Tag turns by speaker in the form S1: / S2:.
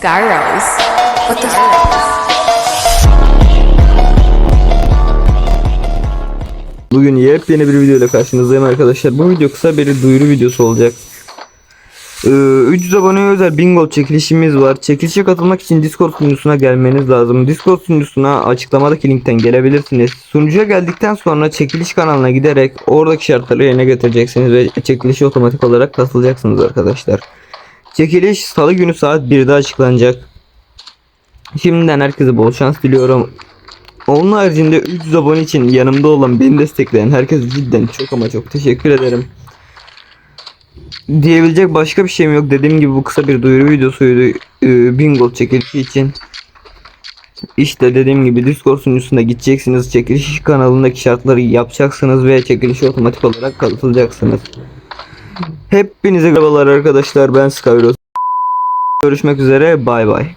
S1: Skyros. What the
S2: Bugün yepyeni bir video ile karşınızdayım arkadaşlar. Bu video kısa bir duyuru videosu olacak. Ee, 300 aboneye özel bingo çekilişimiz var. Çekilişe katılmak için Discord sunucusuna gelmeniz lazım. Discord sunucusuna açıklamadaki linkten gelebilirsiniz. Sunucuya geldikten sonra çekiliş kanalına giderek oradaki şartları yerine getireceksiniz ve çekilişe otomatik olarak katılacaksınız arkadaşlar. Çekiliş salı günü saat 1'de açıklanacak. Şimdiden herkese bol şans diliyorum. Onun haricinde 300 abone için yanımda olan beni destekleyen herkese cidden çok ama çok teşekkür ederim. Diyebilecek başka bir şeyim yok. Dediğim gibi bu kısa bir duyuru videosuydu. Ee, bingo çekilişi için. İşte dediğim gibi Discord sunucusuna gideceksiniz. Çekiliş kanalındaki şartları yapacaksınız ve çekilişe otomatik olarak katılacaksınız. Hepinize merhabalar arkadaşlar. Ben Skyros. Görüşmek üzere. Bay bay.